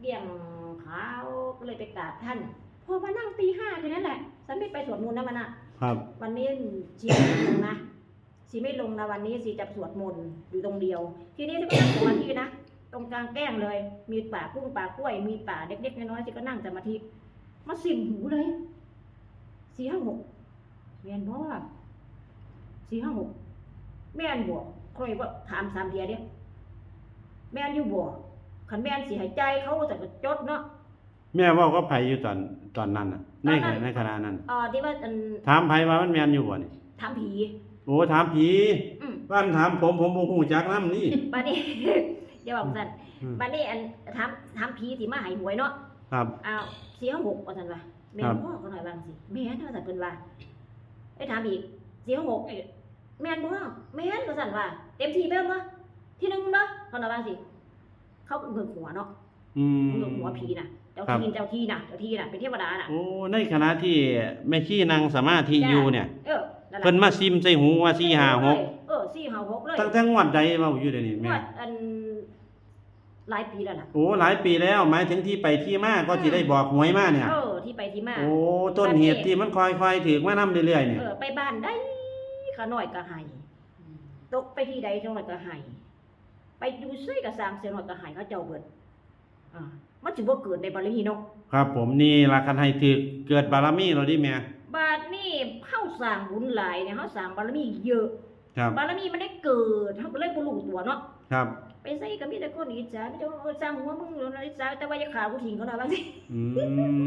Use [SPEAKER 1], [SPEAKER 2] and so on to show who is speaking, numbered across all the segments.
[SPEAKER 1] เบี่ยงขาวก็เลยไปกราบท่านพอมานั่งตีห้าแค่นั้นแหละ ฉันไม่ไปสวดมนต์นะมันอะ
[SPEAKER 2] ครับ
[SPEAKER 1] วันนี้ชีไม่ลงนะชีไม่ลงนะวันนี้ชีจะสวดมนต์อยู่ตรงเดียว ทีนี้ที่ก็นั่งสมาธินะตรงกลางแก้งเลย มีป่ากุ้งป่ากล้วย มีป่าเล็กๆน้อยๆที่ก็นั่งสมาธิมาสิมหูเลยสี่ห้าหกแม่นบ่สี่ห้าหกแม่นบ่คอยว่าถามสามเดียเดียแม่นอยู่บ่ ขันแม่นสิใหายใจเขาแต่ก็จดเนาะ
[SPEAKER 2] แม่เว้าก็ไผอยู่ตอนตอนนั้นน่ะใน
[SPEAKER 1] ตอนนั้น
[SPEAKER 2] ในขณะนั้น
[SPEAKER 1] เอ่อที่ว่าอัน
[SPEAKER 2] ถามไผว่ามันแม่นอยู่บ่นี่
[SPEAKER 1] ถามผี
[SPEAKER 2] โอ้ถามผี
[SPEAKER 1] อืม
[SPEAKER 2] บ้านถามผมผมบ่ฮู้จักนำนี่
[SPEAKER 1] บัดนี้ อย่าบอกสั่น
[SPEAKER 2] อืม
[SPEAKER 1] บัดนี้อันถามถามผีสิมาใหายหวยเนาะ
[SPEAKER 2] ครับ
[SPEAKER 1] อ้าวสี่ห้าหกว่าซั่นว่าแม่
[SPEAKER 2] ครั
[SPEAKER 1] น
[SPEAKER 2] บ
[SPEAKER 1] บ่ก็หน่อยว่าสิแม่นว่าซั่นเพิ่นว่าไอ้ถามอีกสี่ห้าหกแม่นบ่แม่นว่าซั่นว่า เต็มที่ไปแล้วบ่ที่หนึงบ่เขาหน่อยว่าสิ เขาเบิกหัวเนาะ
[SPEAKER 2] อืม
[SPEAKER 1] เบิกหัวผีน่ะเจ้า
[SPEAKER 2] ครับ
[SPEAKER 1] ที่เจ้าที่น่ะเจ้าที่น่ะเป็นเทวดาน่ะ
[SPEAKER 2] โอ้ในขณะที่แม่ชีนั่งสมาธิอยู่เนี่ย
[SPEAKER 1] เออนั่นล่ะ
[SPEAKER 2] เพิ่นมาซิมใส่หูว่า4 5
[SPEAKER 1] เออสี่ห้าหกเลย
[SPEAKER 2] 6ตั้งแต่งวดใดเว้าอยู่เดี๋ยวนี้
[SPEAKER 1] ง
[SPEAKER 2] แม่
[SPEAKER 1] วดอันหลายปีแล้วล่ะ
[SPEAKER 2] โอ้หลายปีแล้วหมายถึงที่ไปที่มาก็สิได้บอกหวยมาเนี่ย
[SPEAKER 1] เออที่ไปที่มา
[SPEAKER 2] โอ้ต้นเหตุที่มันค่อยๆถึกมานำเรื่อยๆเนี่ย
[SPEAKER 1] เออไปบ้านได้ขาหน่อยก็ให้ตกไปที่ใดเท่าหน่อยก็ให้ ไปดูซุยกับสร้างเสียหน่อยก็ให้เขาเจ้าเบิดอ่ามันสิบ่เกิดในบารมีเนาะ
[SPEAKER 2] ครับผมนี่ล่ะคันให้ถึกเกิดบารมีแล้วดิแม่
[SPEAKER 1] บาดนี้เฮาสร้างบุญหลายเนี่ยเฮาสร้างบารมีเยอะ
[SPEAKER 2] ครับ
[SPEAKER 1] บารมีมันได้เกิดเฮาก็เลยบ่รู้ตัวเนาะ
[SPEAKER 2] ครับ
[SPEAKER 1] ไปใส่ก็มีแต่คนอิจฉาไม่ใช่ว่าเออสร้างหัวมึงหรืออะไรอิจฉาแต่ว่าอย่าขากูทิ้งเขาหน่อยบางที
[SPEAKER 2] อืม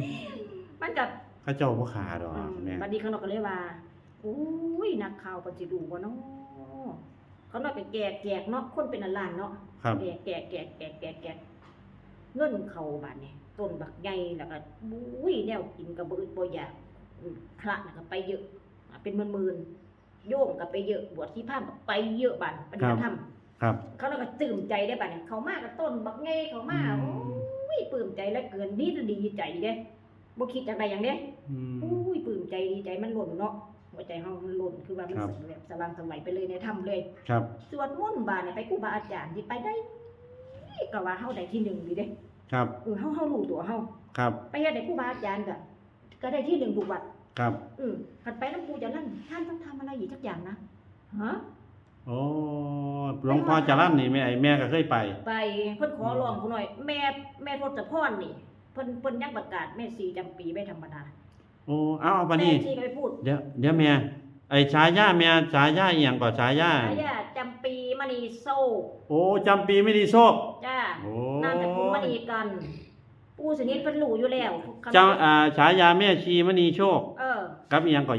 [SPEAKER 1] มันก็
[SPEAKER 2] เขาเจ้าบ่ขาดอก
[SPEAKER 1] อืม
[SPEAKER 2] แม่
[SPEAKER 1] บัดนี้ข้างนอกก็เลยว่าอุ้ยนักข่าวเพิ่นสิดูบ่เนาะ เขานอกก็แกกแกกเนาะคนเป็นอันล้านเนาะ
[SPEAKER 2] ครับ
[SPEAKER 1] แกะแกะแกะแกะแกะแกะเงินเขาบาดนี่ต้นบักใหญ่แล้วก็บุ้ยแนวกินก็บ่อึดบ่อยากอืมพระน่ะก็ไปเยอะอะเป็นหมื่นๆโยมก็ไปเยอะบวชที่พามก็ไปเยอะบัดปฏิบัติธรรม
[SPEAKER 2] ครับ
[SPEAKER 1] เขาแล้วก็ตื่นใจได้บัดนี่เขามากับต้นบักใหญ่เขามาโอ้ยปลื้มใจแล้วเกินดีดีใจเด้บ่คิดจักใดอย่างเด้
[SPEAKER 2] อืม
[SPEAKER 1] อุ้ยปลื้มใจดีใจมันหล่นเนาะ หัวใจเฮามันหล่นคือว่ามัน
[SPEAKER 2] ครับ
[SPEAKER 1] แบบสว่างสวัยไปเลยในถ้ำเลย
[SPEAKER 2] ครับ
[SPEAKER 1] สวดมนต์บาดนี่ไปครูบาอาจารย์ที่ไปได้ก็ว่าเฮาได้ที่หนึ่งดีเด้
[SPEAKER 2] ครับ
[SPEAKER 1] เออเฮาเฮารู้ตัวเฮา
[SPEAKER 2] ครับ
[SPEAKER 1] ไปเฮ็ดได้ครูบาอาจารย์ก็ก็ได้ที่หนึ่งทุกวัด
[SPEAKER 2] ครับ
[SPEAKER 1] เออคันไปน้ำปูจะนั่นท่านต้องทำอะไรอีกสักอย่างนะฮะ
[SPEAKER 2] โอ้หลวงพ่อจรัญนี่แม่แม่ก็เคยไป
[SPEAKER 1] ไปเพิ่นขอร้องกูหน่อย แม่แม่ทศพรนี่เพิ่นเพิ่นยังประกาศแม่สีจำปีไม่ธรรมดา
[SPEAKER 2] โอ้เอาเอาบัด
[SPEAKER 1] แม่
[SPEAKER 2] นี้
[SPEAKER 1] ชีก็ไปพูด
[SPEAKER 2] เดี๋ยวเดี๋ยวแม่ไอ้ฉายาแม่ฉายาอีหยังก็ฉายา
[SPEAKER 1] อายาจำปีมณีโซ
[SPEAKER 2] โอ้จำปีไม่ดีโชค
[SPEAKER 1] จ้า
[SPEAKER 2] โอ้
[SPEAKER 1] นามสกุลมณีกัน ปู่สนิทเพิ่นรู้อยู่แล้ว
[SPEAKER 2] เจ้าอ่าฉายาแม่ชีมณีโชค
[SPEAKER 1] เออ
[SPEAKER 2] กับอีหยังก็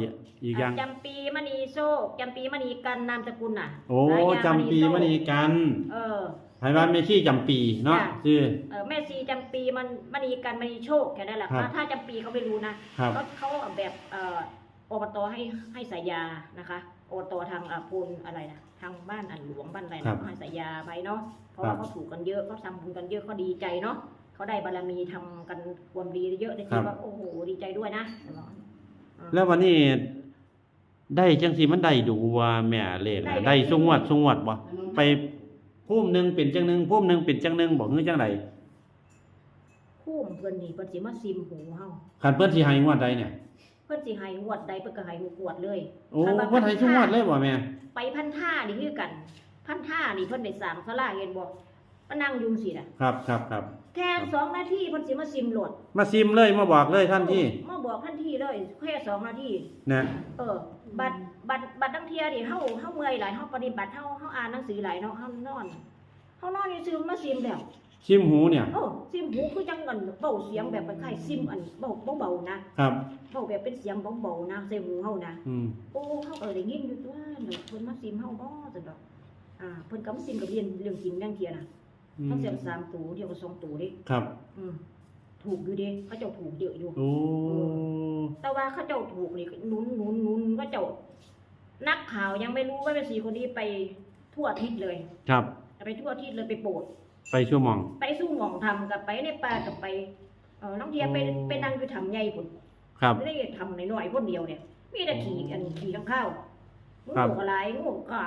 [SPEAKER 2] อีกอย่าง
[SPEAKER 1] จำปีมณีโซจำปีมณีกันนามสกุลน่ะ
[SPEAKER 2] โอ้
[SPEAKER 1] ฉายา
[SPEAKER 2] จำปีมณีกัน
[SPEAKER 1] เออ
[SPEAKER 2] ไผว่าแม่ชีจำปีเนาะ
[SPEAKER 1] จ้ะ
[SPEAKER 2] ชื่อ
[SPEAKER 1] เออแม่ซีจำปีมันมณีกันมณีโชคแค่นั้นแหละ
[SPEAKER 2] ครับ
[SPEAKER 1] ถ้าจำปีเขาไม่รู้นะครับ ก็เขาเอาแบบเอ่ออบตให้ให้สายยานะคะอบตทางอ่าพูนอะไรนะทางบ้านอันหลวงบ้านอะไร
[SPEAKER 2] ครั
[SPEAKER 1] นะ
[SPEAKER 2] บ
[SPEAKER 1] เขาให้สายยาไปเนาะเพราะ
[SPEAKER 2] ครั
[SPEAKER 1] ว่า
[SPEAKER 2] บ
[SPEAKER 1] เขาถูกกันเยอะเขาทำบุญกันเยอะเขาดีใจเนาะเขาได้บารมีทำกันความดีเยอะใน
[SPEAKER 2] ครั
[SPEAKER 1] ที่
[SPEAKER 2] บ
[SPEAKER 1] ว่าโอ้โหดีใจด้วยนะอืม
[SPEAKER 2] แล้ววันนี้ ได้จังสิมันได้ดูว่าแม่เลข
[SPEAKER 1] ได้
[SPEAKER 2] น่ะ
[SPEAKER 1] ได้
[SPEAKER 2] ได้ สุงวดสุงวดบ่ไป พุ่มหนึงเป็นจังหนึงพุ่มหนึงเป็นจังหนึงบ่ฮือจังได
[SPEAKER 1] คู่มเพิ่นนี่เพิ่นสิมาซิมหูเฮา
[SPEAKER 2] คันเพิ่นสิให้งวดใดเนี่ย
[SPEAKER 1] เพิ่นสิให้งวดใดเพิ่นก็ให้งวดเลย
[SPEAKER 2] โอ้
[SPEAKER 1] คันว่า
[SPEAKER 2] เพิ่นให้สุงวดเลยบ่แม่
[SPEAKER 1] ไปพันท่านี่คือกัน พันท่านี่เพิ่นได้สร้างศาลาเห็นบ่มานั่งอยุงสิน่ะ
[SPEAKER 2] ครับครับครับ
[SPEAKER 1] แค่สองนาทีเพิ่นสิมาซิมโหลด
[SPEAKER 2] มาซิมเลยมาบอกเลยท่านที่
[SPEAKER 1] มาบอกทันทีเลยแค่สองนาที
[SPEAKER 2] นะ
[SPEAKER 1] เออบัตร บัตรบัตรทั้งเทียนี่เฮาเฮาเมื่อยหลายเฮาปฏิบัติเฮาเฮาอ่านหนังสือหลายเนาะเฮานอนเฮานอนอยู่ซื่อมาซิมแล้ว
[SPEAKER 2] ชิมหูเนี่ย
[SPEAKER 1] เออซิมหูคือจังเงินเบาเสียงแบบคล้ายๆซิมอันเบาเบาๆนะครับเบาแบบเป็นเสียงเบาๆนะใส่หูเฮานะ
[SPEAKER 2] อืม
[SPEAKER 1] โอ้เฮาก็ได้ยินอยู่ตัวเนาะเพิ่นมาซิมเฮาบ่ซั่นดอกอ่าเพิ่นก็มาซิมกับเรียนเรื่องจริงเรื่องเทียน่ะ
[SPEAKER 2] อื
[SPEAKER 1] ต้อง
[SPEAKER 2] ม
[SPEAKER 1] เสียงสามตัวเดียวก็สองตัวเดิ
[SPEAKER 2] ครับ
[SPEAKER 1] อืมถูกอยู่เดิเขาเจ้าถูกเยอะอยู่
[SPEAKER 2] โอ้
[SPEAKER 1] แต่ว่าเขาเจ้าถูกนี่หนุนหนุนหนุนเขาเจ้า นักข่าวยังไม่รู้ว่าเป็นสีคนนี้ไปทั่วอาทิศเลย
[SPEAKER 2] ครับ
[SPEAKER 1] ไปทั่วอาทิศเลยไปโปรด
[SPEAKER 2] ไปชั่วโมง
[SPEAKER 1] ไปสู้หมองทำกับไปในป่ากับไปเออน้องเทียไป
[SPEAKER 2] โอ้
[SPEAKER 1] ไปนั่งอยู่ทำใหญ่พุ่น
[SPEAKER 2] ครับ
[SPEAKER 1] ไม่ได้ทำน้อยๆคนเดียวเนี่ย มีแต่ขี่กันขี่ข้างข้าวงู
[SPEAKER 2] ครับ
[SPEAKER 1] อะไรงูกา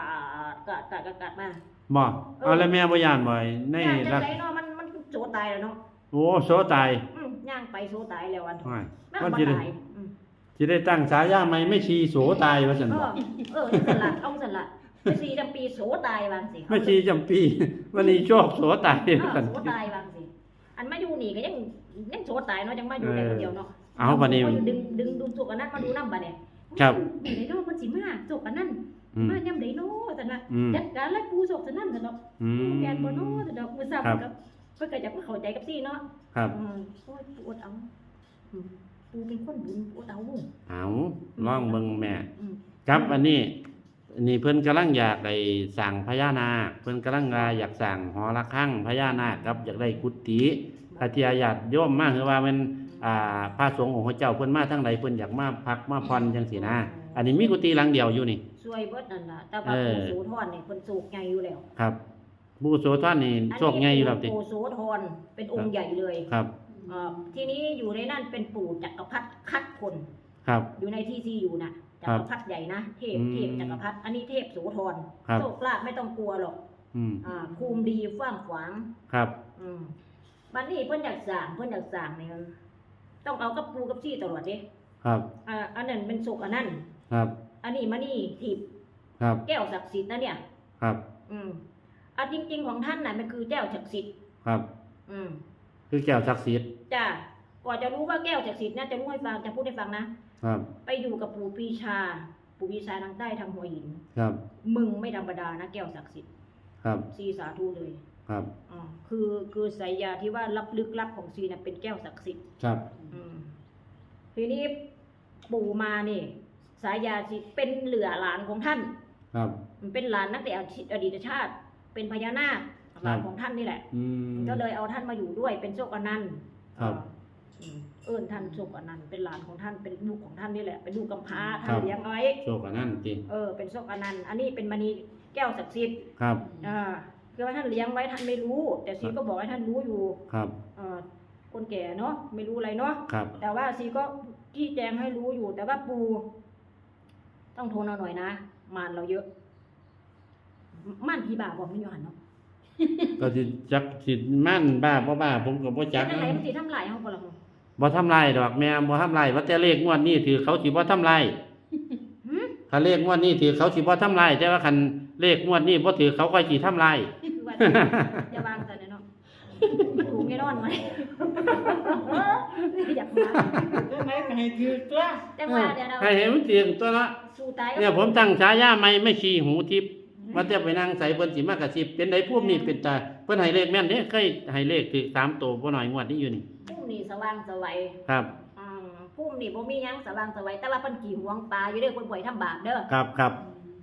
[SPEAKER 1] ดกาดกาดกาดกาดมา
[SPEAKER 2] บ่เอาแล้วแม่บ่ย่านบ่ใน
[SPEAKER 1] ย่านจั
[SPEAKER 2] ลั
[SPEAKER 1] ง
[SPEAKER 2] ก
[SPEAKER 1] ไรเนาะมันมันโจตายแล้วเนาะ
[SPEAKER 2] โอ้โสตาย
[SPEAKER 1] อืมย่างไปโซตายแล้วอัน
[SPEAKER 2] ว้าย
[SPEAKER 1] นั่น
[SPEAKER 2] มัน
[SPEAKER 1] บ่
[SPEAKER 2] สิได้
[SPEAKER 1] ตาย อืม
[SPEAKER 2] สิได้ตั้งฉายาใหม่ไม่ชีโสตายว่าซั่น
[SPEAKER 1] เอ
[SPEAKER 2] บ่
[SPEAKER 1] อเออนี่สลัดเอาสลัดไม่สีจำปีโสตายบางสิ
[SPEAKER 2] ไม่ชีจำปีวันนี้โชคโสตาย
[SPEAKER 1] เออ
[SPEAKER 2] ว่าซั่น
[SPEAKER 1] โสตายบางสิ อันมาอยู่นี่ก็ยังยังโสตายเนาะยังมาอยู่ได้คนเดียวเนาะ
[SPEAKER 2] เอาบัดนี้
[SPEAKER 1] มาอยู่ดึงดึงดูจุกอันนั้นมาดูน้ำบัดเนี่ย
[SPEAKER 2] ครับ
[SPEAKER 1] ไหนเนาะมันสิมาจุกอันนั้น
[SPEAKER 2] อืม
[SPEAKER 1] มาย่ำไหนเนาะแต่นะ
[SPEAKER 2] อืม
[SPEAKER 1] จัดการไล่ปูศพซะนั่นแต่เนาะ
[SPEAKER 2] อืม
[SPEAKER 1] แกนบ่เนาะแต่ดอกมือซ้ำ
[SPEAKER 2] ครับ
[SPEAKER 1] กับเพิ่นก็จะเข้าใจกับซี่เนาะ
[SPEAKER 2] ครับ
[SPEAKER 1] อืมโอ้ยปูอดเอาอืม ปูเป็นคนบุญปูอดเอา
[SPEAKER 2] เอาลองเบิ่งแม่
[SPEAKER 1] อืม
[SPEAKER 2] ครับอันนี้อันนี้เพิ่นกำลังอยากได้สั่งพญานาคเพิ่นกำลังว่าอยากสั่งหอระฆังพญานาคครับอยากได้กุฏิพระเทียญาติโยมมาคือว่ามันอ่าพระสงฆ์ของพระเจ้าเพิ่นมาทั้งหลายเพิ่นอยากมาพักมาพรจังซี่นะ อันนี้มีกุฏิหลังเดียวอยู่นี่
[SPEAKER 1] ช่วยเบิดนั่นล่ะแต่ว่า
[SPEAKER 2] เออ
[SPEAKER 1] ปู่โสธรนี่เพิ่นโศกใหญ่อยู่แล้ว
[SPEAKER 2] ครับผู้โสธรนี่โชคใหญ่อยู่แล้วติ
[SPEAKER 1] ปู่โสธรเป็นองค์ใหญ่เลย
[SPEAKER 2] ครับ
[SPEAKER 1] เอ่อทีนี้อยู่ในนั่นเป็นปู่จักรพรรดิคัดคน
[SPEAKER 2] ครับ
[SPEAKER 1] อยู่ในที่ที่อยู่น่ะจั
[SPEAKER 2] ครั
[SPEAKER 1] ก
[SPEAKER 2] บ
[SPEAKER 1] รพรรดิใหญ่นะเทพ
[SPEAKER 2] อืม
[SPEAKER 1] เทพจักรพรรดิอันนี้เทพโสธร
[SPEAKER 2] ครับ
[SPEAKER 1] โชคลาภไม่ต้องกลัวหรอก
[SPEAKER 2] อืม
[SPEAKER 1] อ่าภูมิดีฟ้างขวาง
[SPEAKER 2] ครับ
[SPEAKER 1] อืมบัดนี้เพิ่นอยากสร้างเพิ่นอยากสร้างเนี่ยต้องเอากับปูกับซี่ตลอดเด้
[SPEAKER 2] ครับ
[SPEAKER 1] อ่าอันนั้นเป็นโศกอันนั้น
[SPEAKER 2] ครับ
[SPEAKER 1] อันนี้มานี่ทิพย์
[SPEAKER 2] ครับ
[SPEAKER 1] แก้วศักดิ์สิทธิ์นะเนี่ย
[SPEAKER 2] ครับ
[SPEAKER 1] อืมอันจริง ๆ ของท่านน่ะมันคือแก้วศักดิ์สิทธิ์
[SPEAKER 2] ครับ
[SPEAKER 1] อืม
[SPEAKER 2] คือแก้วศักดิ์สิทธิ์
[SPEAKER 1] จ้าก่อนจะรู้ว่าแก้วศักดิ์สิทธิ์นะจะรู้ให้ฟังจะพูดให้ฟังนะครับ ไปอยู่กับปู่ปรีชา ปู่ปรีชาทางใต้ทางหัวหิน
[SPEAKER 2] ครับ
[SPEAKER 1] มึงไม่ธรรมดานะแก้วศักดิ์สิทธิ์
[SPEAKER 2] ครับ
[SPEAKER 1] ซีสาธุเลย
[SPEAKER 2] ครับ
[SPEAKER 1] อ๋อคือคือสายยาที่ว่ารับลึกลับของซีน่ะเป็นแก้วศักดิ์สิทธิ์
[SPEAKER 2] ครับ
[SPEAKER 1] อืมทีนี้ปู่มานี่สายยาสิเป็นเหลือหลานของท่าน
[SPEAKER 2] ครับ
[SPEAKER 1] มันเป็นหลานนักแต่อดีตชาติ เป็นพญานาคหลาน
[SPEAKER 2] ครับ
[SPEAKER 1] ของท่านนี่แหละ
[SPEAKER 2] อืม
[SPEAKER 1] ก็เลยเอาท่านมาอยู่ด้วยเป็นโชคอนันต์
[SPEAKER 2] ครับ
[SPEAKER 1] อืมเอิ้นท่านโชคอนันต์เป็นหลานของท่านเป็นลูกของท่านนี่แหละเป็นลูกกำพร้า
[SPEAKER 2] ครั
[SPEAKER 1] ท่าน
[SPEAKER 2] บ
[SPEAKER 1] เลี้ยงไว้
[SPEAKER 2] โชคอันนั้นติ
[SPEAKER 1] เออเป็นโชคอนันต์อันนี้เป็นมณีแก้วศักดิ์สิทธิ์
[SPEAKER 2] ครับ
[SPEAKER 1] อ่าคือว่าท่านเลี้ยงไว้ท่านไม่รู้ แต่ซีก็บอกให้ท่านรู้อยู่
[SPEAKER 2] ครับ
[SPEAKER 1] เออคนแก่เนาะไม่รู้อะไรเนาะ
[SPEAKER 2] ครับ
[SPEAKER 1] แต่ว่าซีก็ที่แจงให้รู้อยู่ แต่ว่าปู ต้องทนเอาหน่อยนะมารเราเยอะม่านผีบาบอกไม่ยหันเนาะ
[SPEAKER 2] ก็สิจักสิมั่นบ้าบ่บ้า ผมก็บ่จัก
[SPEAKER 1] จังไหนมันสิทำลายเฮาบ่ล่ะหึ
[SPEAKER 2] บ่ทำลายดอกแม่บ่ทำลายว่าแต่เลขงวดนี้ถือเขาสิบ่ทำลาย
[SPEAKER 1] หึ
[SPEAKER 2] คันเลขงวดนี้ถือเขาสิบ่ทำลายแต่ว่าคันเลขงวดนี้บ่ถือเขาก็สิทำลาย
[SPEAKER 1] คือว่าอย่าวางกันเนาะถูกแน่นอนไหมอยากมา
[SPEAKER 3] ก็ไม่ให้ถือตัว
[SPEAKER 1] แต่ว่าเดี๋ยวเรา
[SPEAKER 2] ให้เห็นมันเสียงตัวละ
[SPEAKER 1] สู้ตายก็
[SPEAKER 2] เนี่ยผมตั้งฉายาใหม่ไม่ขี้หูทิพย์ ว่าแต่ไปนั่งใส่เพิ่นสิมากระซิบเป็นไดผู้นี่เป็นตาเพิ่นให้เลขแม่นเด้เคยให้เลขถึก3ตัวบ่น้อยงวดนี้อยู่นี่
[SPEAKER 1] พุ่มนี่สว่างสวัย
[SPEAKER 2] ครับ
[SPEAKER 1] อืมพุ่มนี่บ่มีหยังสว่างสวัยแต่ว่าเพิ่นกี่หวงปลาอยู่เด้อเพิ่นบ่ให้ทำบาปเด้อ
[SPEAKER 2] ครับครับ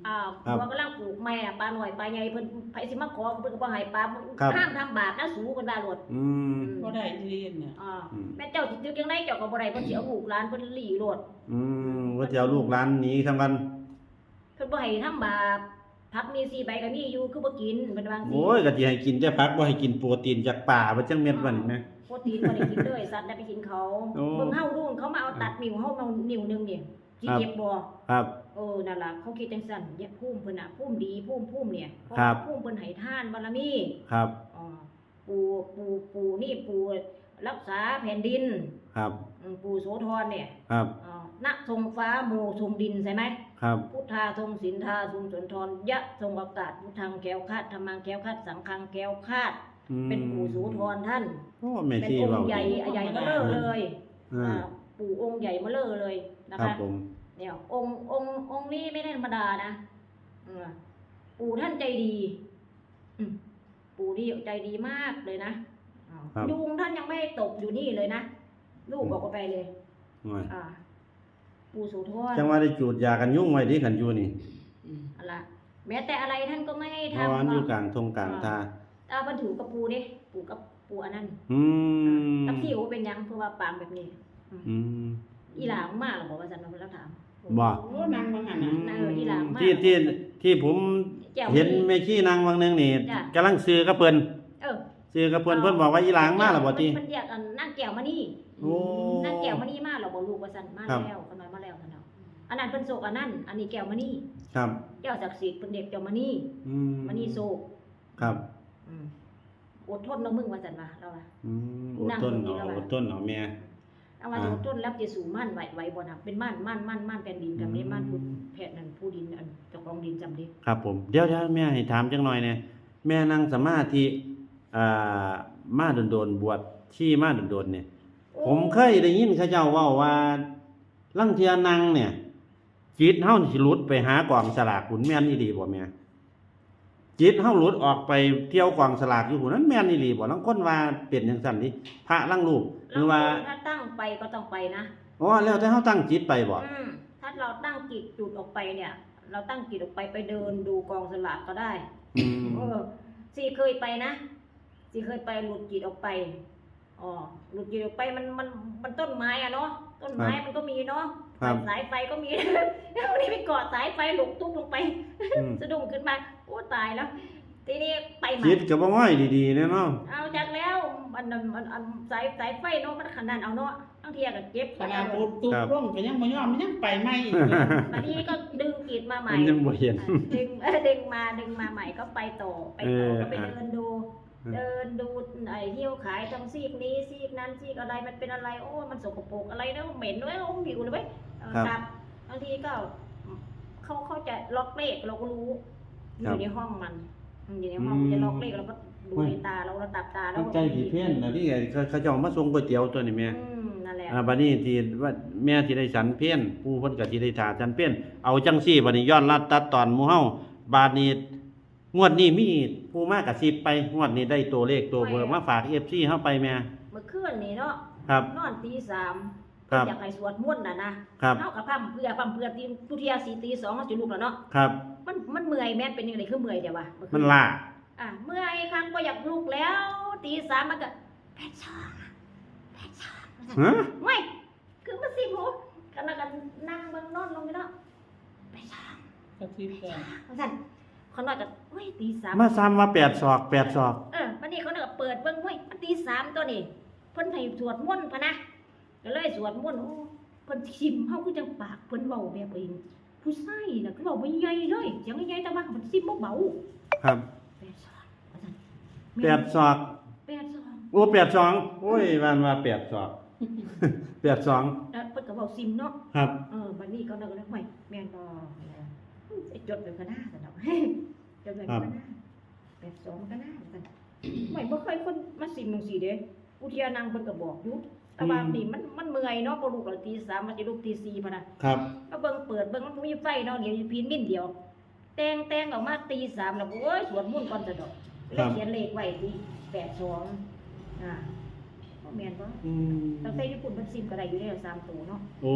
[SPEAKER 1] อ่า
[SPEAKER 2] ครับ
[SPEAKER 1] หัวกำลังปลูกไม้น่ะปลาหน่อยปลาใหญ่เพิ่นไผสิมาขอเพิ่นก็บ่ให้ปลา
[SPEAKER 2] ครับ
[SPEAKER 1] ห้ามทำบาปนะสูกันว่าโลด
[SPEAKER 2] อืม
[SPEAKER 3] ก็ได้เรียนเนี่ย
[SPEAKER 1] อ่า
[SPEAKER 2] อืม
[SPEAKER 1] แม่เจ้าสิตึกจังไดเจ้าก็บ่ได้เพิ่นสิเอาลูกหลานเพิ่นหลีโลด
[SPEAKER 2] อืมว่าจะเอาลูกหลานหนีทำกัน
[SPEAKER 1] เพิ่นบ่ให้ทำบาป ผักมีสี่ใบก็มีอยู่คือบ่กินเพิ่นว่าจังซี่
[SPEAKER 2] โอ้ยก็สิให้กินแต่ผักบ่ให้กินโปรตีนจากป่าบ่จังเม็ดว่านี่แม่
[SPEAKER 1] โปรตีนบ่ได้กินเลยสัตว์ได้ไปกินเขา
[SPEAKER 2] โอ้
[SPEAKER 1] เบิ่งเฮาดูเขามาเอาตัดนิ้วเฮามานิ้วหนึงนี่สิ
[SPEAKER 2] ครับ
[SPEAKER 1] เจ็บบ่
[SPEAKER 2] ครับ
[SPEAKER 1] เออนั่นล่ะเขาคิดจังซั่นเนี่ยภูมิเพิ่นน่ะภูมิดีภูมิภูมิเนี่ยเพราะ
[SPEAKER 2] ครับ
[SPEAKER 1] ภูมิเพิ่นให้ทานบารมี
[SPEAKER 2] ครับ
[SPEAKER 1] อ๋อปู่ปู่ปู่นี่ปู่รักษาแผ่นดิน
[SPEAKER 2] ครับ
[SPEAKER 1] อืมปู่โสธรเนี่ย
[SPEAKER 2] ครับ
[SPEAKER 1] อ๋อณทรงฟ้าโมทรงดินใช่ไหม
[SPEAKER 2] ครับ
[SPEAKER 1] พุทธาทรงศีลธาทรงสุนทรยะทรงอากาศพุทธังแก้วคาดธรรมังแก้วคาดสังฆังแก้วคาด
[SPEAKER 2] อืม
[SPEAKER 1] เป็นปู่โสธรท่าน
[SPEAKER 2] โอ้แม่
[SPEAKER 1] เป็น
[SPEAKER 2] ชี
[SPEAKER 1] อง
[SPEAKER 2] เว้า
[SPEAKER 1] ค์ใหญ่
[SPEAKER 2] ดี
[SPEAKER 1] ใหญ่มาเลอเลย
[SPEAKER 2] อ่า
[SPEAKER 1] อ่าปู่องค์ใหญ่มาเลอเลยนะครับคะ
[SPEAKER 2] ผม
[SPEAKER 1] เนี่ยองค์องค์องค์นี้ไม่ได้ธรรมดานะอืมปู่ท่านใจดีอืมปู่ดีใจดีมากเลยนะอ่า
[SPEAKER 2] ครับ
[SPEAKER 1] ยุงท่านยังไม่ตกอยู่นี่เลยนะลูกบอกว่าไปเลย
[SPEAKER 2] โอ้ย
[SPEAKER 1] อ่า ปู่โสุธร
[SPEAKER 2] จังว่าได้จูดยากันยุ่งไว้ที่ขันอยู่นี่
[SPEAKER 1] อะไรแม้แต่อะไรท่านก็ไม่ให้
[SPEAKER 2] เพราะ
[SPEAKER 1] ทำ
[SPEAKER 2] ว่ามันอยู่กลางทงกลางทา
[SPEAKER 1] เอาบันถือกับปูนี่ปูกับปูอันนั้น
[SPEAKER 2] อืม
[SPEAKER 1] กับที่โอเป็นหยังเพราะว่าปางแบบนี้
[SPEAKER 2] อืม
[SPEAKER 1] อีหลางมากหรอบอกว่าสันมาแล้วถาม
[SPEAKER 2] บ่
[SPEAKER 3] โอ้นางบางอัน
[SPEAKER 2] อื
[SPEAKER 3] น่ะ
[SPEAKER 2] ม
[SPEAKER 1] เออที่หลังมาก
[SPEAKER 2] ที่ที่ที่ผม
[SPEAKER 1] แก้ว
[SPEAKER 2] เห็นแม่ชีนางวังหนึงนี่
[SPEAKER 1] จ้ะ
[SPEAKER 2] กำลังซื้อกับเพิ่น
[SPEAKER 1] เออ
[SPEAKER 2] ซื้อกับเพิ่นเพิ่นบอกว่าอีหลางมาแล้วบ่ติ
[SPEAKER 1] มันเรียกอันนั่งแก้วมานี่
[SPEAKER 2] โอ้
[SPEAKER 1] นั่งแก้วมานี่มาหรอบอกลูกว่าสันมา
[SPEAKER 2] ครับ
[SPEAKER 1] แล้วขน้อยมาแล้วขน้ อยอันนั้นเป็นโศกอันนั้น อันนี้แก้วมานี่
[SPEAKER 2] ครับ
[SPEAKER 1] แก้วศักดิ์สิทธิ์เป็นเด็กแก้วมานี่
[SPEAKER 2] อืม
[SPEAKER 1] มานี่โศก
[SPEAKER 2] ครับ
[SPEAKER 1] อืมอดทนเนาะมึงว่าซั่นว่าเราว่า
[SPEAKER 2] อืมอดทนเอาอดทนเอาแม่
[SPEAKER 1] เอาว่า
[SPEAKER 2] อ่า
[SPEAKER 1] อดทนแล้วจะสู่ม่านไหวไหวบ่น่ะเป็นม่านม่านม่านม่านแผ่นดินกับนี่ม่านผู้แผ่นนั่นผู้ดินอันเจ้าของดินจำดิ
[SPEAKER 2] ครับผมเดี๋ยวเดี๋ยวแม่ให้ถามจังหน่อยเนี่ยแม่นั่งสมาธิอ่ามาโดนๆบวชที่มาโดนๆเนี่ย ผมเคยได้ยินเขาเจ้าเว้าว่าลังเทียนั่งเนี่ย จิตเฮาสิหลุดไปหากองสลากหุ่นแม่นอีหลีบ่แม่จิตเฮาหลุดออกไปเที่ยวกองสลากอยู่หุ่นนั้นแม่นอีหลีบ่ลางคนว่าเป็นจังซั่นนี่พระลังรูปหรือว่า
[SPEAKER 1] ถ้าตั้งไปก็ต้องไปนะ
[SPEAKER 2] อ๋อแล้วแต่เฮาตั้งจิตไปบ่
[SPEAKER 1] อืมถ้าเราตั้งจิตจุดออกไปเนี่ย เราตั้งจิตออกไปไปเดินดูกองสลากก็ได้
[SPEAKER 2] อืม
[SPEAKER 1] เออสีเคยไปนะสีเคยไปหลุดจิตออกไปอ๋อหลุดจิตออกไปมันมันมันต้นไม้อะเนาะต้นไม้มันก็มีเนาะ
[SPEAKER 2] ครับ
[SPEAKER 1] สายไฟก็มีแล้ววันนี้ไปกอดสายไฟหลุกตุ๊บลงไป
[SPEAKER 2] อืม
[SPEAKER 1] สะดุ้งขึ้นมา โอ้ตายแล้ว ทีนี้ไปใหม่
[SPEAKER 2] จิตก็บ่ง่อยดีๆแน่เนาะ
[SPEAKER 1] เอาจากแล้วมันมันมันอันสายสายไฟเนาะมันขนาดเอาเนาะบางทีก็เจ็บ
[SPEAKER 3] ขนาดตูดตูดร่วงก็ยังบ่ยอมมันยังไปไม่อีกเลย
[SPEAKER 1] บางทีก็ดึงจิตมาใหม่
[SPEAKER 2] มันยังบ่เห็น
[SPEAKER 1] ดึงเออดึงมาดึงมาใหม่ก็ไปต่อไปต่อ
[SPEAKER 2] เออ
[SPEAKER 1] ก็ไปเดินดู
[SPEAKER 2] เออ
[SPEAKER 1] เดินดูไอ้เที่ยวขายตรงซีกนี้ซีกนั้นซีกอะไรมันเป็นอะไรโอ้ มันสกปรกอะไรนะเหม็นไว้ยโอ้หิวเลยเว้ยเออ
[SPEAKER 2] ครับ
[SPEAKER 1] ครับ บางทีก็เขาเขาจะล็อกเลขเราก็รู้อ
[SPEAKER 2] ครับ
[SPEAKER 1] ยู่ในห้องมันอยู่ในห้อง
[SPEAKER 2] อืม
[SPEAKER 1] จะล็อกเลขเราก็ดูในตาเราเราตับตาเรา
[SPEAKER 2] ตั้งใจสิเพี้ยนนะที่เขาเขาเจ้ามาส่งก๋วยเตี๋ยวตัวนี้แม่
[SPEAKER 1] อืมนั่นแหละ
[SPEAKER 2] อ่าบัดนี้ที่ว่าแม่ที่ได้ฉันเพี้ยนผู้เพิ่นก็สิได้ถาฉันเพี้ยนเอาจังซี่บัดนี้ย้อนลัดตัดตอนหมู่เฮาบาดนี้ งวดนี้มีผู้มากระซิบไปงวดนี้ได้ตัวเลขตัวเบอร์มาฝาก FC เฮาไปแม่
[SPEAKER 1] เมื่อคืนนี่เนาะ
[SPEAKER 2] ครับ
[SPEAKER 1] นอนตีสาม
[SPEAKER 2] ครับ
[SPEAKER 1] อยากให้สวดมนต์น่ะนะครับเท่ากับพัมเพื่อพัมเพื่อทีทุเทียสีตีสองเขาจะลุกแล้วเนาะ
[SPEAKER 2] ครับ
[SPEAKER 1] มันมันเมื่อยแม่นเป็นยังไงคือเมื่อยเดี๋ยววะเอคื
[SPEAKER 2] มันล่า
[SPEAKER 1] อะเมื่อยครั้งก็อยากลุกแล้วตีสามมันก็แปดสองแปดสอง
[SPEAKER 2] ฮะ
[SPEAKER 1] ไม่คือมันสิผมกันแล้วกันนั่งเบิ่งนอนลงนี่เนาะแปดสอง
[SPEAKER 3] ก็ที่แฟน
[SPEAKER 1] ว่าสั่น เขานอนกันเฮ้ยตีสาม
[SPEAKER 2] มาซ้ำว่า8ศอก8ศอก
[SPEAKER 1] เออวันนี้เขาเนี่ยเปิดเบิ่งเฮ้ยมันตีสามตัวนี่เพิ่นให้สวดมนต์พะนะก็เลยสวดมนต์โอ้เพิ่นชิมเฮาคือจังปากเพิ่นเว้าแบบเองผู้ชายน่ะคือเว้าบ่ใหญ่เลยเสียงใหญ่ๆแต่ว่าเพิ่นซิมเบา
[SPEAKER 2] ครับ
[SPEAKER 1] ๆแปดสองว่าสั่น
[SPEAKER 2] 8ศอก
[SPEAKER 1] แปดสอง
[SPEAKER 2] โอ้8ศอกโอ้ยว่าว่า8ศอก8ศอก
[SPEAKER 1] แล้วเพิ่นก็เว้าซิมเนาะ
[SPEAKER 2] ครับ
[SPEAKER 1] เออบัดนี้ก็นึกแล้วห่วยแม่นบ่ไอ้ จดไว้ก็น่าซั่นดอกจดไว้ก็น่าแปดสองก็น่าซั่นไม่บ่เคยคนมาซิมจังซี่เด้อุทยานังเพิ่นก็บอกอยู่แต่ว่านี่มันมันเมื่อยเนาะบ่ลุกแล้วตี3มันจะลุกตี4พุ่นน่ะ
[SPEAKER 2] ครับ
[SPEAKER 1] ก็เบิ่งเปิดเบิ่งมันบ่มีไฟเนาะเดี๋ยวพีนมินเดียว แต่งแต่งออกมาตี3แล้วโอ้ยสวดมนต์ก่อนซะดอกเลยเขียนเลขไว้ที่82อ่าบ่ แม่นบ่
[SPEAKER 2] อืม
[SPEAKER 1] ตั้งแต่ญี่ปุ่นเพิ่นซิมก็ได้อยู่แล้ว3ตัวเนาะ
[SPEAKER 2] โอ้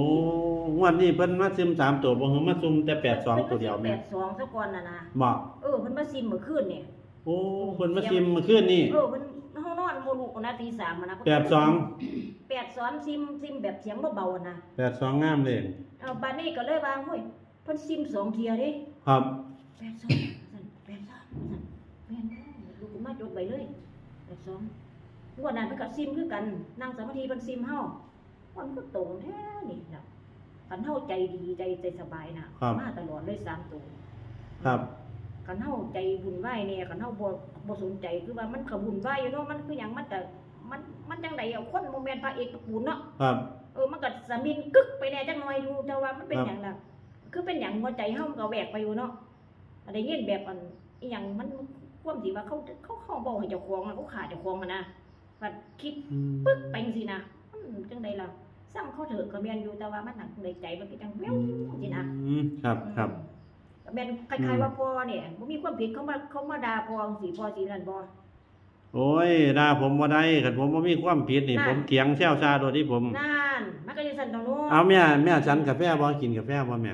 [SPEAKER 2] งวดนี้เพิ่นมาซึมสามตัวบ่ฮึมาซุมแต่แปดสองตัวเดียวแม่
[SPEAKER 1] แปดสองซะก่อนน่ะนะ
[SPEAKER 2] เหมาะ
[SPEAKER 1] เออเพิ่นมาซิมเมื่อคืนเนี่ย
[SPEAKER 2] โอ้เพิ่นมาซิมเมื่อคืนนี่
[SPEAKER 1] เออเพิ่นเฮานอนบ่ลุกนะตีสามอะนะ
[SPEAKER 2] แปดสอง
[SPEAKER 1] แปดสองซิมซิมแบบเสียงเบาๆอะนะ
[SPEAKER 2] แปดสองงามเลย
[SPEAKER 1] เอาบัดนี้ก็เลยว่าเฮ้ยเพิ่นซิมสองเที่ยเด้
[SPEAKER 2] ครับ
[SPEAKER 1] แปดสองสั่นแปดสองสั่นแม่นบ่ลูกก็มาจดไว้เลยแปดสอง งวดนั้นเพิ่นก็ซิมคือกันนั่งสมาธิเพิ่นซิมเฮามันก็ตรงแท้นี่นะคันเฮาใจดีใจใจสบายน่ะมาตลอดเลยสามตัว
[SPEAKER 2] ครับ
[SPEAKER 1] กันเฮาใจบุญไหวายเนี่ยกันเฮาบ่บ่สนใจคือว่ามันก็บุญไหวายอยู่เนาะมันคือหยังมันก็มันมันจังได๋เอาคนบ่แม่นพระเอกตระกูลเนาะ
[SPEAKER 2] ครับ
[SPEAKER 1] เออมันก็สะมินกึกไปแน่จังหน่อยอยู่แต่ว่ามันเป็นหยังล่ะคือเป็นหยังหัวใจเฮามันก็แหวกไปอยู่เนาะอันได้ยินแบบอันอีหยังมันความที่ว่าเขาเขาเขาบอกให้เจ้าของอะเขาขาเจ้าของอะนะ ว่าคิด
[SPEAKER 2] อืม
[SPEAKER 1] ปึ๊กไปจังซี่นะอืมจังไดล่ะซ้ำเขาเถอะก็แม่นอยู่แต่ว่ามันหนักในใจมันก็จังแววจังซี่นะ
[SPEAKER 2] อืมครับครับ
[SPEAKER 1] แม่นคล้ายๆว่าพ่อเนี่ยบ่มีความผิดเขามาเขามาด่าพ่อสิพ่อสินั่นบ่
[SPEAKER 2] โอ้ยด่าผมบ่ได้คันผมบ่มีความผิดนี่
[SPEAKER 1] น่ะ
[SPEAKER 2] ผมเถียงแซวซาโดยที่ผม
[SPEAKER 1] นั่นมันก็จะสั่นตรงนู้น
[SPEAKER 2] เอาแม่แม่ฉันกาแฟบ่กินกาแฟบ่แม่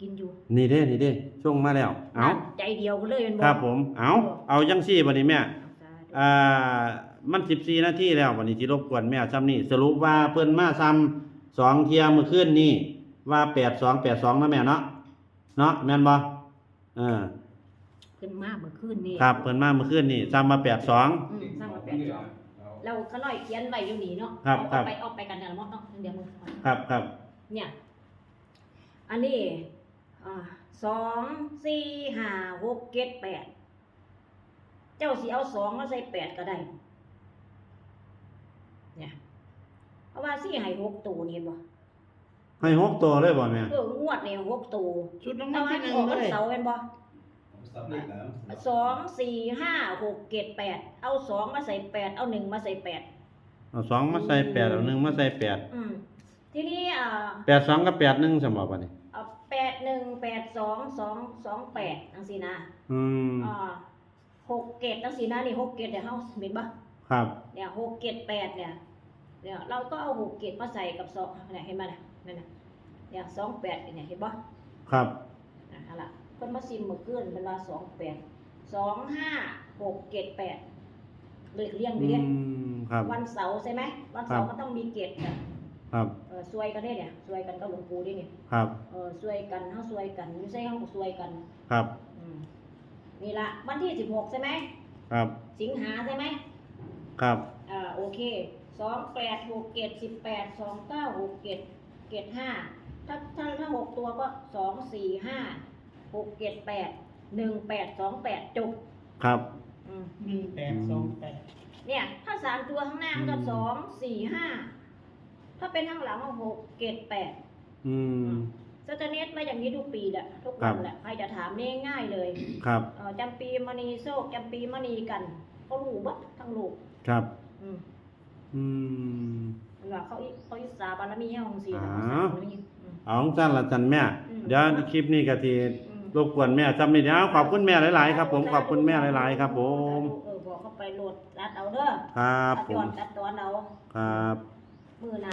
[SPEAKER 1] กินอยู่
[SPEAKER 2] นี่เด้นี่เด้ส่งมาแล้ว เอา
[SPEAKER 1] นั่นใจเดียวกันเลยแม่นบ่
[SPEAKER 2] ครับผม เอาเอาจังซี่บัดนี้แม่
[SPEAKER 1] เอาซะ
[SPEAKER 2] อ่า มัน14นาทีแล้ววันนี้สิรบกวนแม่ซ้ำนี่สรุปว่าเพิ่นมาซ้ำสองเที่ยมื้อคืนนี้ว่า82 82นะแม่เนาะเนาะแม่นบ่เออ
[SPEAKER 1] ขึ้นมาเมื่อคืนนี่
[SPEAKER 2] ครับเพิ่นมาเมื่อคืนนี้ซ้ำมา82
[SPEAKER 1] อืมสร้างมาแปดสองเราเขาน้อยเขียนไว้อยู่นี่เนาะ
[SPEAKER 2] ครับ
[SPEAKER 1] เอา
[SPEAKER 2] ครับ
[SPEAKER 1] ไปเอาไปกันนั่นเนาะเนาะเดี๋ยวมึง
[SPEAKER 2] ครับครับ
[SPEAKER 1] เนี่ย อันนี้อ่าสองสี่ห้าหกเจ็ดแปดเจ้าสิเอาสองมาใส่แปดก็ได้ เนี่ยเพราะว่าสี่ให้หกตัวนี่เห็นบ่
[SPEAKER 2] ให้หกตัวเลยบ่แม่
[SPEAKER 1] เอองวดนี่หกตัว
[SPEAKER 3] ชุดราง
[SPEAKER 1] แต่
[SPEAKER 3] วัล
[SPEAKER 1] ว่า
[SPEAKER 3] ที่หนึ่ง
[SPEAKER 1] ออก
[SPEAKER 3] เล
[SPEAKER 1] วัน
[SPEAKER 3] ย
[SPEAKER 1] เสาร์เป็นบ่
[SPEAKER 4] สับเล็กแล้ว
[SPEAKER 1] สองสี่ห้าหกเกตแปดเอาสองมาใส่แปดเอาหนึ่งมาใส่แปด
[SPEAKER 2] เอาสองมาใส่แปดเอาหนึ่งมาใส่แปด
[SPEAKER 1] อืมทีนี้อ่า
[SPEAKER 2] แปดสองกับแปดหนึ่งสมบ่บัดนี้
[SPEAKER 1] เอาแปดหนึ่งแปดสองสองสองแปดจังซี่นะ
[SPEAKER 2] อืม
[SPEAKER 1] อ่าหกเกตจังซี่นะนี่หกเกตเดี๋ยวเฮาเห็นบ่
[SPEAKER 2] ครับ
[SPEAKER 1] เนี่ยหกเกตแปดเนี่ย เนี่ยเราก็เอาหกเกตมาใส่กับสองเนี่ยเห็นไหมน่ะนั่นน่ะเนี่ยสองแปดเนี่ยเห็นบ่
[SPEAKER 2] ครับ
[SPEAKER 1] นะฮะล่ะเพิ่นมาซิมเมื่อคืนเป็นว่าสองแปดสองห้าหกเกตแปดเลขเรียงอ
[SPEAKER 2] อื
[SPEAKER 1] ยู่เนี่ย
[SPEAKER 2] มครับ
[SPEAKER 1] วันเสาร์ใช่ไหมวันเสาร์ก็ต้องมีเกตน่ะ
[SPEAKER 2] ครับ
[SPEAKER 1] เออซวยกันได้เนี่ยซวยกันกับหลวงปู่ดิเนี่ย
[SPEAKER 2] ครับ
[SPEAKER 1] เออซวยกันเฮาซวยกันไม่ใช่เฮาก็ซวยกัน
[SPEAKER 2] ครับ
[SPEAKER 1] อืมนี่ละวันที่สิบหกใช่ไหม
[SPEAKER 2] ครับ
[SPEAKER 1] สิงหาใช่ไหม
[SPEAKER 2] ครับ
[SPEAKER 1] อ่าโอเค สองแปดหกเกตสิบแปดสองเก้าหกเกตเกตห้าถ้าถ้าถ้าหกตัวก็สองสี่ห้าหกเกตแปดหนึ่งแปดสองแปดจบ
[SPEAKER 2] ครับ
[SPEAKER 1] อืม
[SPEAKER 3] หนึ่งแปดสองแปด
[SPEAKER 1] เนี่ย ถ้าสามตัวข้างหน้ามันก็สองสี่ห้าถ้าเป็นข้างหลังก็หกเกตแปด
[SPEAKER 2] อืม
[SPEAKER 1] สแตนเนสมาอย่างนี้ทุกปีแหละทุก
[SPEAKER 2] ครั
[SPEAKER 1] วั
[SPEAKER 2] บ
[SPEAKER 1] นแหละใครจะถามนี่ง่ายเลย
[SPEAKER 2] ครับ
[SPEAKER 1] เอ่อจำปีมณีโซกจำปีมณีกันเขารู้บัดทั้งลูก
[SPEAKER 2] ครับ
[SPEAKER 1] อืม
[SPEAKER 2] อืม
[SPEAKER 1] เห็นว่าเขาอิเขาอิสาบารมีเฮาของสี
[SPEAKER 2] อ๋อ
[SPEAKER 1] นะเขาสร้างบารมีอืม
[SPEAKER 2] เอาของจันละจันแม่
[SPEAKER 1] อืม
[SPEAKER 2] เดี๋ยวคลิปนี้ก็ที
[SPEAKER 1] อืม
[SPEAKER 2] รบกวนแม่จำไม่ได้ขอบคุณแม่หลายๆครับผมขอบคุณแม่หลายๆครับ ผม
[SPEAKER 1] เออบอกเขาไปโหลดรัดเอาเด้อ
[SPEAKER 2] ครับ
[SPEAKER 1] ตัด
[SPEAKER 2] ผ
[SPEAKER 1] ย้อ
[SPEAKER 2] ม
[SPEAKER 1] นตัดตอนเอา
[SPEAKER 2] ครับ
[SPEAKER 1] มือหนา